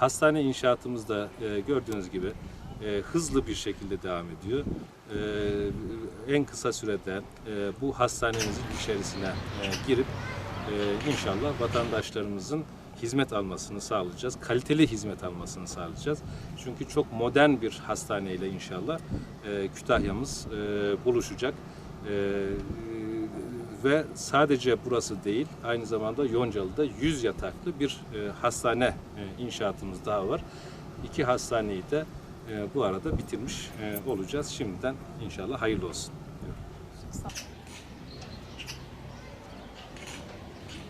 Hastane inşaatımız da e, gördüğünüz gibi e, hızlı bir şekilde devam ediyor. E, en kısa sürede bu hastanemizin içerisine girip inşallah vatandaşlarımızın hizmet almasını sağlayacağız. Kaliteli hizmet almasını sağlayacağız. Çünkü çok modern bir hastaneyle inşallah Kütahya'mız buluşacak. E, ve sadece burası değil, aynı zamanda Yoncalı'da 100 yataklı bir e, hastane e, inşaatımız daha var. İki hastaneyi de e, bu arada bitirmiş e, olacağız. Şimdiden inşallah hayırlı olsun. Olun.